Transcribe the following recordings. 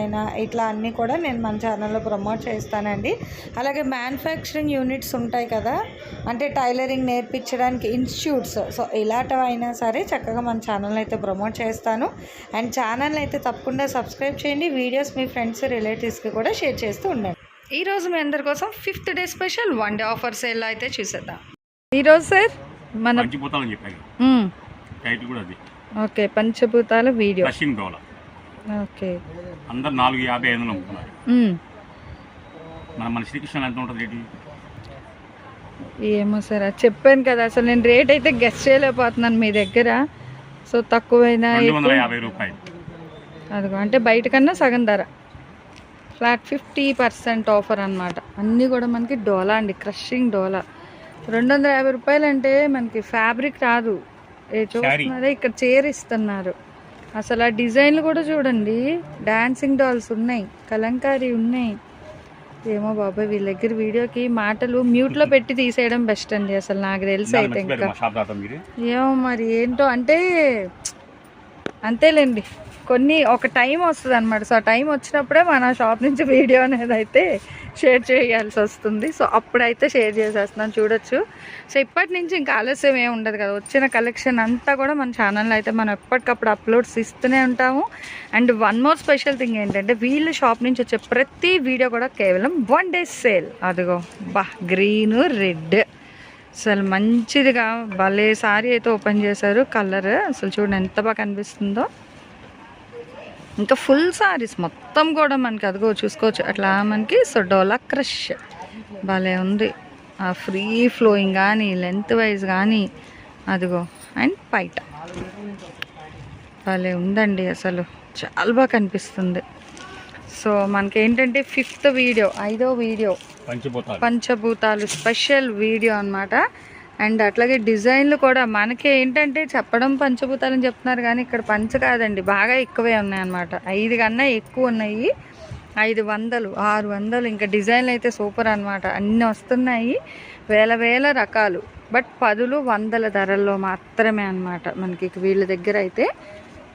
వ్యాపారాలైనా ఇట్లా అన్నీ కూడా నేను మన ఛానల్లో ప్రమోట్ చేస్తానండి. అలాగే మ్యానుఫ్యాక్చరింగ్ యూనిట్స్ ఉంటాయి కదా అంటే టైలరింగ్ నేర్పించడానికి ఇన్స్టిట్యూట్స్ సో ఇలాంటివి అయినా సరే చక్కగా మన ఛానల్ అయితే ప్రమోట్ చేస్తాను. అండ్ ఛానల్ అయితే తప్పకుండా సబ్స్క్రైబ్ చేయండి. వీడియోస్ మీ ఫ్రెండ్స్ రిలేటివ్స్కి కూడా షేర్ చేస్తూ ఉండండి. ఈరోజు మీ అందరి కోసం fifth day special one day offer sale అయితే చూసేద్దాం. ఈరోజు సార్ మన ఓకే పంచభూతాల వీడియో. ఓకే. అందరు నాలుగు యాభై ఐదు వందలు అమ్ముతున్నారు మ్మ్. మన మన శ్రీకృష్ణ ఎంత ఉంటుంది రేటు? ఏమో సార్ అది చెప్పాను కదా అసలు నేను రేట్ అయితే గెస్ట్ చేయలేకపోతున్నాను మీ దగ్గర. సో తక్కువైనా రెండు వందల ఎక్కువ యాభై రూపాయలు. అదిగో అంటే బయట కన్నా సగం ధర. ఫ్లాట్ ఫిఫ్టీ పర్సెంట్ ఆఫర్ అనమాట అన్నీ కూడా మనకి డోలా అండి క్రషింగ్ డోలా. రెండు వందల యాభై రూపాయలు అంటే మనకి ఫ్యాబ్రిక్ రాదు. ఏ చూస్తున్నారా ఇక్కడ చీర ఇస్తున్నారు అసలు ఆ డిజైన్లు కూడా చూడండి. డాన్సింగ్ డాల్స్ ఉన్నాయి కలంకారీ ఉన్నాయి. ఏమో బాబాయ్ వీళ్ళ దగ్గర వీడియోకి మాటలు మ్యూట్లో పెట్టి తీసేయడం బెస్ట్ అండి అసలు నాకు తెలిసి అయితే ఇంకా. ఏమో మరి ఏంటో అంటే అంతేలేండి. కొన్ని ఒక టైం వస్తుంది అనమాట సో ఆ టైం వచ్చినప్పుడే మన షాప్ నుంచి వీడియో అనేది అయితే షేర్ చేయాల్సి వస్తుంది. సో అప్పుడైతే షేర్ చేసేస్తున్నాను. చూడొచ్చు. సో ఇప్పటి నుంచి ఇంకా ఆలస్యం ఏమి ఉండదు కదా. వచ్చిన కలెక్షన్ అంతా కూడా మన ఛానల్లో అయితే మనం ఎప్పటికప్పుడు అప్లోడ్స్ ఇస్తూనే ఉంటాము. And one more special thing ఏంటంటే వీళ్ళ షాప్ నుంచి వచ్చే ప్రతి వీడియో కూడా కేవలం వన్ డే సేల్. అదిగో బా గ్రీన్ రెడ్. అసలు మంచిదిగా భలే సారీ అయితే ఓపెన్ చేశారు. కలర్ అసలు చూడండి ఎంత బాగా కనిపిస్తుందో. ఇంకా ఫుల్ సారీస్ మొత్తం కూడా మనకి అదిగో చూసుకోవచ్చు. అట్లా మనకి సో డోలా క్రష్. భలే ఉంది. ఆ ఫ్రీ ఫ్లోయింగ్ కానీ లెంత్ వైజ్ కానీ అదిగో. అండ్ పైట. భలే ఉందండి అసలు. చాలా బాగా కనిపిస్తుంది. సో మనకి ఏంటంటే ఫిఫ్త్ వీడియో ఐదో వీడియో పంచభూతాలు స్పెషల్ వీడియో అన్నమాట. అండ్ అట్లాగే డిజైన్లు కూడా మనకి ఏంటంటే చెప్పడం పంచభూతాలని చెప్తున్నారు కానీ ఇక్కడ పంచ కాదండి బాగా ఎక్కువే ఉన్నాయన్నమాట ఐదు కన్నా ఎక్కువ ఉన్నాయి. ఐదు వందలు ఆరు వందలు ఇంకా డిజైన్లు అయితే సూపర్ అన్నమాట. అన్నీ వస్తున్నాయి వేల వేల రకాలు. బట్ పదులు వందల ధరల్లో మాత్రమే అన్నమాట మనకి. వీళ్ళ దగ్గర అయితే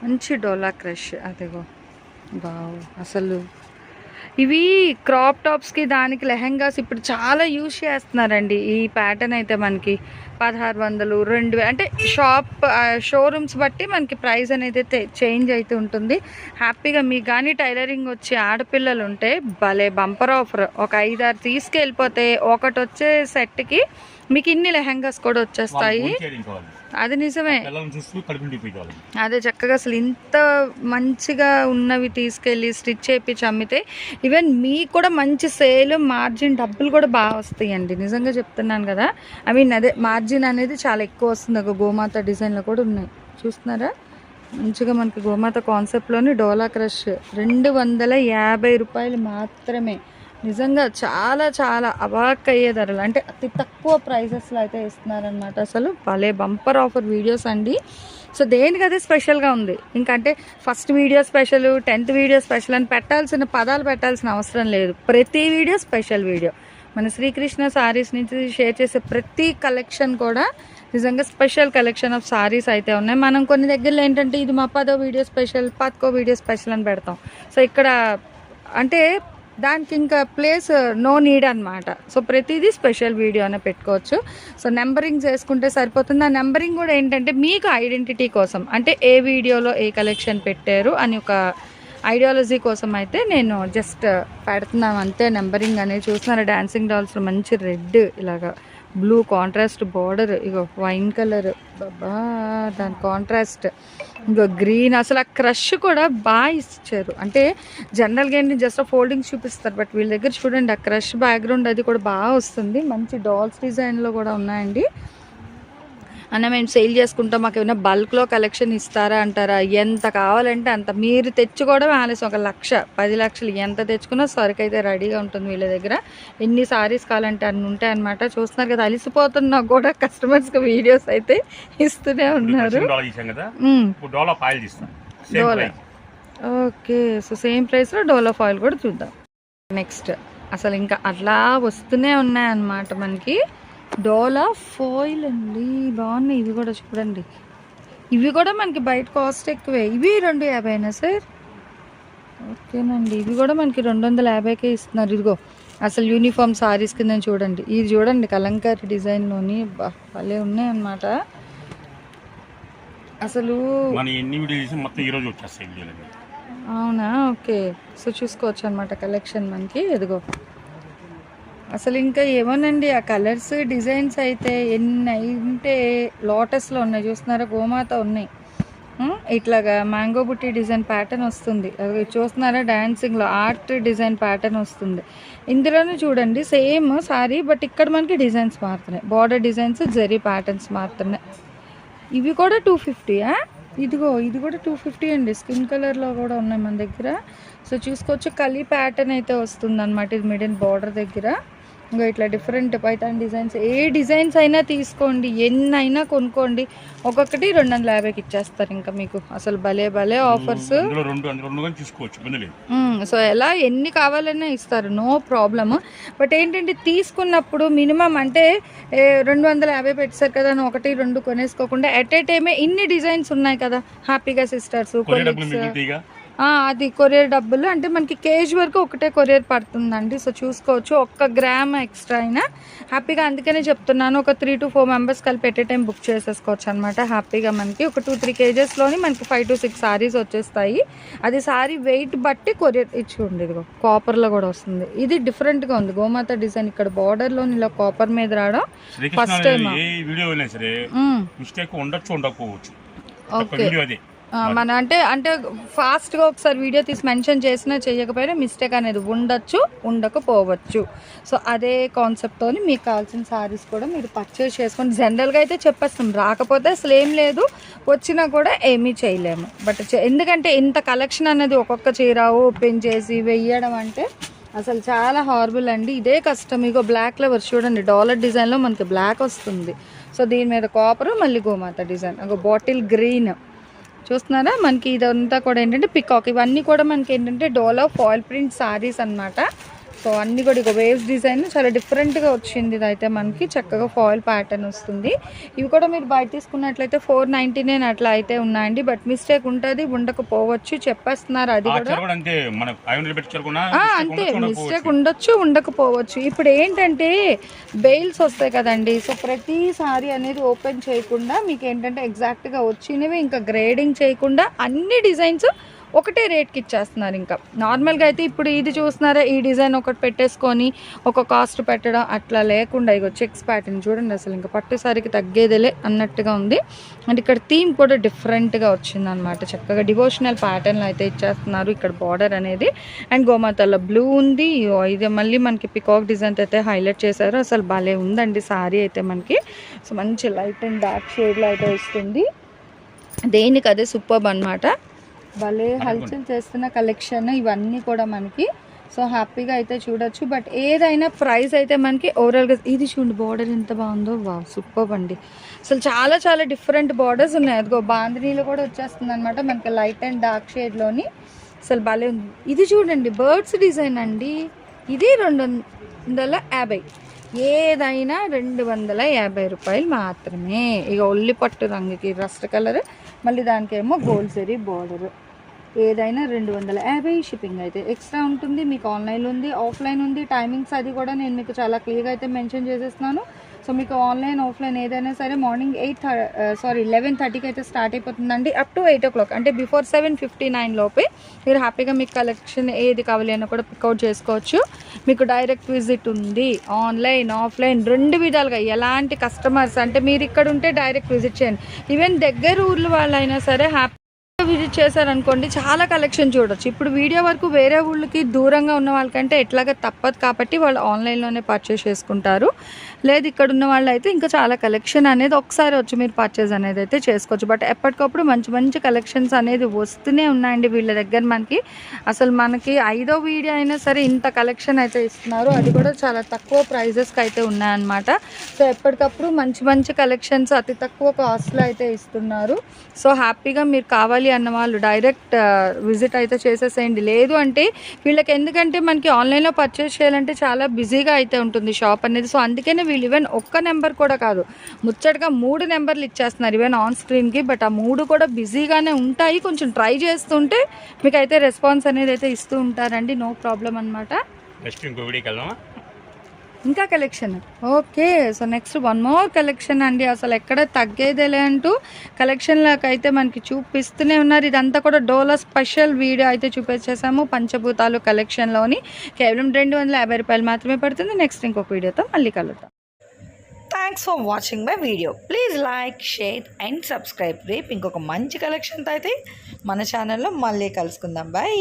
మంచి డోలా క్రష్. అదిగో బావు అసలు ఇవి క్రాప్ టాప్స్కి దానికి లెహెంగాస్ ఇప్పుడు చాలా యూజ్ చేస్తున్నారండి. ఈ ప్యాటర్న్ అయితే మనకి పదహారు వందలు రెండు అంటే షాప్ షోరూమ్స్ బట్టి మనకి ప్రైస్ అనేది అయితే చేంజ్ అయితే ఉంటుంది. హ్యాపీగా మీకు కానీ టైలరింగ్ వచ్చే ఆడపిల్లలు ఉంటే భలే బంపర్ ఆఫర్ ఒక ఐదారు తీసుకెళ్ళిపోతే ఒకటి వచ్చే సెట్కి మీకు ఇన్ని లెహెంగాస్ కూడా వచ్చేస్తాయి. అది నిజమే. అదే చక్కగా అసలు ఇంత మంచిగా ఉన్నవి తీసుకెళ్ళి స్టిచ్ చేయించి అమ్మితే ఈవెన్ మీకు కూడా మంచి సేల్ మార్జిన్ డబ్బులు కూడా బాగా వస్తాయండి. నిజంగా చెప్తున్నాను కదా. ఐ మీన్ అదే మార్జిన్ అనేది చాలా ఎక్కువ వస్తుంది. ఒక గోమాత డిజైన్లో కూడా ఉన్నాయి. చూస్తున్నారా? మంచిగా మనకి గోమాత కాన్సెప్ట్లోని డోలా క్రష్. రెండు వందల యాభై రూపాయలు మాత్రమే. నిజంగా చాలా చాలా అవాక్ అయ్యే ధరలు. అంటే అతి తక్కువ ప్రైజెస్లో అయితే ఇస్తున్నారనమాట అసలు. భలే బంపర్ ఆఫర్ వీడియోస్ అండి. సో దేనికదే స్పెషల్గా ఉంది? ఇంకంటే first video special tenth video special అని పెట్టాల్సిన పదాలు పెట్టాల్సిన అవసరం లేదు. ప్రతి వీడియో స్పెషల్ వీడియో మన శ్రీకృష్ణ సారీస్ నుంచి షేర్ చేసే ప్రతి కలెక్షన్ కూడా నిజంగా స్పెషల్ కలెక్షన్ ఆఫ్ సారీస్ అయితే ఉన్నాయి. మనం కొన్ని దగ్గరలో ఏంటంటే ఇది మా పదో వీడియో స్పెషల్ పత్కో వీడియో స్పెషల్ అని పెడతాం. సో ఇక్కడ అంటే దానికి ఇంకా ప్లేస్ నో నీడ్ అనమాట సో ప్రతిదీ స్పెషల్ వీడియో అనే పెట్టుకోవచ్చు. సో నెంబరింగ్ చేసుకుంటే సరిపోతుంది. ఆ నెంబరింగ్ కూడా ఏంటంటే మీకు ఐడెంటిటీ కోసం అంటే ఏ వీడియోలో ఏ కలెక్షన్ పెట్టారు అని ఒక ఐడియాలజీ కోసం అయితే నేను జస్ట్ పెడుతున్నాను అంతే. నెంబరింగ్ అనేది చూస్తున్నారు. డాన్సింగ్ డాల్స్లో మంచి రెడ్ ఇలాగా. బ్లూ కాంట్రాస్ట్ బార్డర్ ఇగో వైన్ కలర్ బాబా దాని కాంట్రాస్ట్ ఇంకో గ్రీన్ అసలు ఆ క్రష్ కూడా బాగా ఇచ్చారు. అంటే జనరల్గా ఏంటి జస్ట్ ఫోల్డింగ్స్ చూపిస్తారు బట్ వీళ్ళ దగ్గర చూడండి ఆ క్రష్ బ్యాక్గ్రౌండ్ అది కూడా బాగా వస్తుంది. మంచి డాల్స్ డిజైన్లో కూడా ఉన్నాయండి. అన్న మేము సేల్ చేసుకుంటాం మాకు ఏమైనా బల్క్లో కలెక్షన్ ఇస్తారా అంటారా? ఎంత కావాలంటే అంత. మీరు తెచ్చుకోవడం ఆలస్యం. ఒక లక్ష పది లక్షలు ఎంత తెచ్చుకున్నా సరుకు అయితే రెడీగా ఉంటుంది వీళ్ళ దగ్గర. ఎన్ని సారీస్ కావాలంటే అన్ని ఉంటాయి అనమాట చూస్తున్నారు కదా అలిసిపోతున్నా కూడా కస్టమర్స్కి వీడియోస్ అయితే ఇస్తూనే ఉన్నారు. డోలా ఓకే సో సేమ్ ప్రైస్లో డోలో ఫాయిల్ కూడా చూద్దాం. నెక్స్ట్ అసలు ఇంకా అట్లా వస్తూనే ఉన్నాయన్నమాట మనకి. డోలా ఫాయిల్ అండి. బాగున్నాయి. ఇవి కూడా చూడండి. ఇవి కూడా మనకి బయట కాస్ట్ ఎక్కువే. ఇవి రెండు యాభైనా సార్? ఓకేనండి. ఇవి కూడా మనకి రెండు వందల యాభైకే ఇస్తున్నారు. ఇదిగో అసలు యూనిఫామ్ సారీస్ కింద చూడండి. ఇది చూడండి కలంకారీ డిజైన్లోని. భలే ఉన్నాయన్నమాట. అసలు అవునా? ఓకే. సో చూసుకోవచ్చు అనమాట కలెక్షన్ మనకి. ఎదుగో అసలు ఇంకా ఏమోనండి ఆ కలర్స్ డిజైన్స్ అయితే ఎన్ని అయితే లోటస్లో ఉన్నాయి. చూస్తున్నారా? గోమాత ఉన్నాయి. ఇట్లాగా మ్యాంగో బుట్టి డిజైన్ ప్యాటర్న్ వస్తుంది. అది చూస్తున్నారా? డ్యాన్సింగ్లో ఆర్ట్ డిజైన్ ప్యాటర్న్ వస్తుంది. ఇందులోనే చూడండి సేమ్ సారీ బట్ ఇక్కడ మనకి డిజైన్స్ మారుతున్నాయి బార్డర్ డిజైన్స్ జరీ ప్యాటర్న్స్ మారుతున్నాయి ఇవి కూడా టూ ఫిఫ్టీయా? ఇదిగో ఇది కూడా టూ ఫిఫ్టీ అండి. స్కిన్ కలర్లో కూడా ఉన్నాయి మన దగ్గర. సో చూసుకోవచ్చు కలీ ప్యాటర్న్ అయితే వస్తుంది అనమాట ఇది మిడిల్ బార్డర్ దగ్గర. ఇంకా ఇట్లా డిఫరెంట్ పైతాన్ డిజైన్స్ ఏ డిజైన్స్ అయినా తీసుకోండి ఎన్ని అయినా కొనుక్కోండి. ఒక్కొక్కటి రెండు వందల యాభైకి ఇచ్చేస్తారు ఇంకా మీకు. అసలు భలే భలే ఆఫర్స్ సో ఎలా ఎన్ని కావాలన్నా ఇస్తారు నో ప్రాబ్లమ్ బట్ ఏంటంటే తీసుకున్నప్పుడు మినిమం అంటే రెండు వందల యాభై పెట్టారు కదా అని ఒకటి రెండు కొనేసుకోకుండా ఎట్ ఏ టైమే ఇన్ని డిజైన్స్ ఉన్నాయి కదా. హ్యాపీగా సిస్టర్స్ మిగులుతాయిగా. అది కొరియర్ డబ్బులు. అంటే మనకి కేజీ వరకు ఒకటే కొరియర్ పడుతుందండి. సో చూసుకోవచ్చు. ఒక్క గ్రామ్ ఎక్స్ట్రా అయినా హ్యాపీగా. అందుకనే చెప్తున్నాను ఒక త్రీ టు ఫోర్ మెంబర్స్ కలిపి ఎట్ టైం బుక్ చేసేసుకోవచ్చు అనమాట హ్యాపీగా మనకి. ఒక టూ త్రీ కేజెస్లోని మనకి ఫైవ్ టు సిక్స్ సారీస్ వచ్చేస్తాయి. అది సారీ వెయిట్ బట్టి కొరియర్ ఇచ్చి ఇదిగో. కాపర్లో కూడా వస్తుంది. ఇది డిఫరెంట్గా ఉంది. గోమాత డిజైన్ ఇక్కడ బార్డర్లో ఇలా కాపర్ మీద రావడం వీడియో సరే మ్మ్. మిస్టేక్ ఉండొచ్చు ఉండకపోవచ్చు. వీడియో అదే. మన అంటే అంటే ఫాస్ట్గా ఒకసారి వీడియో తీసి మెన్షన్ చేసినా చేయకపోయినా మిస్టేక్ అనేది ఉండొచ్చు ఉండకపోవచ్చు. సో అదే కాన్సెప్ట్తో మీకు కావాల్సిన సారీస్ కూడా మీరు పర్చేస్ చేసుకొని జనరల్గా అయితే చెప్పేస్తాం. రాకపోతే అసలు ఏం లేదు. వచ్చినా కూడా ఏమీ చేయలేము. బట్ ఎందుకంటే ఇంత కలెక్షన్ అనేది ఒక్కొక్క చీర ఓపెన్ చేసి వెయ్యడం అంటే అసలు చాలా హార్బుల్ అండి. ఇదే కష్టం ఇగో బ్లాక్ లెవర్ చూడండి. డాలర్ డిజైన్లో మనకి బ్లాక్ వస్తుంది. సో దీని మీద కాపర్ మళ్ళీ గోమాత డిజైన్ ఒక బాటిల్ గ్రీన్ చూస్తున్నారా? మనకి ఇదంతా కూడా ఏంటంటే పికాక్ ఇవన్నీ కూడా మనకి ఏంటంటే డోలో ఫాయిల్ ప్రింట్ సారీస్ అన్నమాట. సో అన్ని కూడా ఇక వేవ్స్ డిజైన్ చాలా డిఫరెంట్గా వచ్చింది ఇదైతే మనకి. చక్కగా ఫాయిల్ ప్యాటర్న్ వస్తుంది. ఇవి కూడా మీరు బయట తీసుకున్నట్లయితే ఫోర్ నైంటీ నైన్ అట్లా అయితే ఉన్నాయండి. బట్ మిస్టేక్ ఉంటుంది ఉండకపోవచ్చు చెప్పేస్తున్నారు అది కూడా. అంతే మిస్టేక్ ఉండొచ్చు ఉండకపోవచ్చు. ఇప్పుడు ఏంటంటే బెయిల్స్ వస్తాయి కదండి. సో ప్రతిసారి అనేది ఓపెన్ చేయకుండా మీకు ఏంటంటే ఎగ్జాక్ట్గా వచ్చినవి ఇంకా గ్రేడింగ్ చేయకుండా అన్ని డిజైన్స్ ఒకటే రేట్కి ఇచ్చేస్తున్నారు ఇంకా. నార్మల్గా అయితే ఇప్పుడు ఇది చూస్తున్నారా ఈ డిజైన్ ఒకటి పెట్టేసుకొని ఒక కాస్ట్ పెట్టడం అట్లా లేకుండా ఇగో చెక్స్ ప్యాటర్న్ చూడండి అసలు ఇంకా పట్టుసారికి తగ్గేదేలే అన్నట్టుగా ఉంది. అండ్ ఇక్కడ థీమ్ కూడా డిఫరెంట్గా వచ్చింది అనమాట చక్కగా డివోషనల్ ప్యాటర్న్లు అయితే ఇచ్చేస్తున్నారు ఇక్కడ బార్డర్ అనేది. అండ్ గోమాతలో బ్లూ ఉంది. ఇది మళ్ళీ మనకి పికాక్ డిజైన్ అయితే హైలైట్ చేశారు. అసలు భలే ఉందండి సారీ అయితే మనకి. సో మంచి లైట్ అండ్ డార్క్ షేడ్లో అయితే వస్తుంది. దేనికి అదే సూపర్బ్ అనమాట భలే హల్చల్ చేస్తున్న కలెక్షన్ ఇవన్నీ కూడా మనకి. సో హ్యాపీగా అయితే చూడొచ్చు. బట్ ఏదైనా ప్రైస్ అయితే మనకి ఓవరాల్గా ఇది చూడండి బార్డర్ ఎంత బాగుందో. వా సూపర్ అండి. అసలు చాలా చాలా డిఫరెంట్ బార్డర్స్ ఉన్నాయి. అదిగో బాందినీలో కూడా వచ్చేస్తుంది అనమాట మనకి లైట్ అండ్ డార్క్ షేడ్లోని అసలు భలే ఉంది. ఇది చూడండి బర్డ్స్ డిజైన్ అండి. ఇది రెండు వందల యాభై. ఏదైనా రెండు వందల యాభై రూపాయలు మాత్రమే. ఇక ఒల్లి పట్టు రంగుకి రస్ట్ కలర్ మళ్ళీ దానికేమో గోల్డ్ జరీ బార్డర్ ఏదైనా రెండు వందల యాభై షిప్పింగ్ అయితే ఎక్స్ట్రా ఉంటుంది మీకు ఆన్లైన్ ఉంది ఆఫ్లైన్ ఉంది. టైమింగ్స్ అది కూడా నేను మీకు చాలా క్లియర్గా అయితే మెన్షన్ చేసేస్తున్నాను. సో మీకు ఆన్లైన్ ఆఫ్లైన్ ఏదైనా సరే మార్నింగ్ ఎయిట్ సారీ లెవెన్ థర్టీకి అయితే స్టార్ట్ అయిపోతుందండి. Up to eight o'clock అంటే బిఫోర్ సెవెన్ ఫిఫ్టీ నైన్ లోపే మీరు హ్యాపీగా మీకు కలెక్షన్ ఏది కావాలి అన్న కూడా పికౌట్ చేసుకోవచ్చు. మీకు డైరెక్ట్ విజిట్ ఉంది ఆన్లైన్ ఆఫ్లైన్ రెండు విధాలుగా ఎలాంటి కస్టమర్స్ అంటే మీరు ఇక్కడ ఉంటే డైరెక్ట్ విజిట్ చేయండి. ఈవెన్ దగ్గర ఊర్ల వాళ్ళైనా సరే హ్యాపీ విజిట్ చేశారనుకోండి చాలా కలెక్షన్ చూడొచ్చు. ఇప్పుడు వీడియో వరకు వేరే ఊళ్ళకి దూరంగా ఉన్న వాళ్ళకంటే ఎట్లాగా తప్పదు కాబట్టి వాళ్ళు ఆన్లైన్లోనే పర్చేస్ చేసుకుంటారు. లేదు ఇక్కడ ఉన్న వాళ్ళు అయితే ఇంకా చాలా కలెక్షన్ అనేది ఒకసారి వచ్చి మీరు పర్చేస్ అనేది అయితే చేసుకోవచ్చు. బట్ ఎప్పటికప్పుడు మంచి మంచి కలెక్షన్స్ అనేది వస్తూనే ఉన్నాయండి వీళ్ళ దగ్గర మనకి. అసలు మనకి ఐదో వీడియో అయినా సరే ఇంత కలెక్షన్ అయితే ఇస్తున్నారు. అది కూడా చాలా తక్కువ ప్రైజెస్కి అయితే ఉన్నాయన్నమాట. సో ఎప్పటికప్పుడు మంచి మంచి కలెక్షన్స్ అతి తక్కువ కాస్ట్లో అయితే ఇస్తున్నారు. సో హ్యాపీగా మీరు కావాలి అన్న వాళ్ళు డైరెక్ట్ విజిట్ అయితే చేసేసేయండి. లేదు అంటే వీళ్ళకి ఎందుకంటే మనకి ఆన్లైన్లో పర్చేస్ చేయాలంటే చాలా బిజీగా అయితే ఉంటుంది షాప్ అనేది. సో అందుకనే వీళ్ళు ఈవెన్ ఒక్క నెంబర్ కూడా కాదు ముచ్చటగా మూడు నెంబర్లు ఇచ్చేస్తున్నారు ఈవెన్ ఆన్ స్క్రీన్కి బట్ ఆ మూడు కూడా బిజీగానే ఉంటాయి. కొంచెం ట్రై చేస్తుంటే మీకు అయితే రెస్పాన్స్ అనేది అయితే ఇస్తూ ఉంటారండి. నో ప్రాబ్లం అనమాట నెక్స్ట్ ఇంకో వీడియోకి వెళ్దామా? ఇంకా collection okay so next one more collection అండి. అసలు ఎక్కడ తగ్గేదేలే అంటూ కలెక్షన్లకు అయితే మనకి చూపిస్తూనే ఉన్నారు. ఇదంతా కూడా డోలా స్పెషల్ వీడియో అయితే చూపించేసాము పంచభూతాలు కలెక్షన్లోని కేవలం రెండు వందల యాభై రూపాయలు మాత్రమే పడుతుంది. నెక్స్ట్ ఇంకొక వీడియోతో మళ్ళీ కలుద్దాం. Thanks for watching my video please like share and subscribe రేపు ఇంకొక మంచి కలెక్షన్తో అయితే మన ఛానల్లో మళ్ళీ కలుసుకుందాం. బాయ్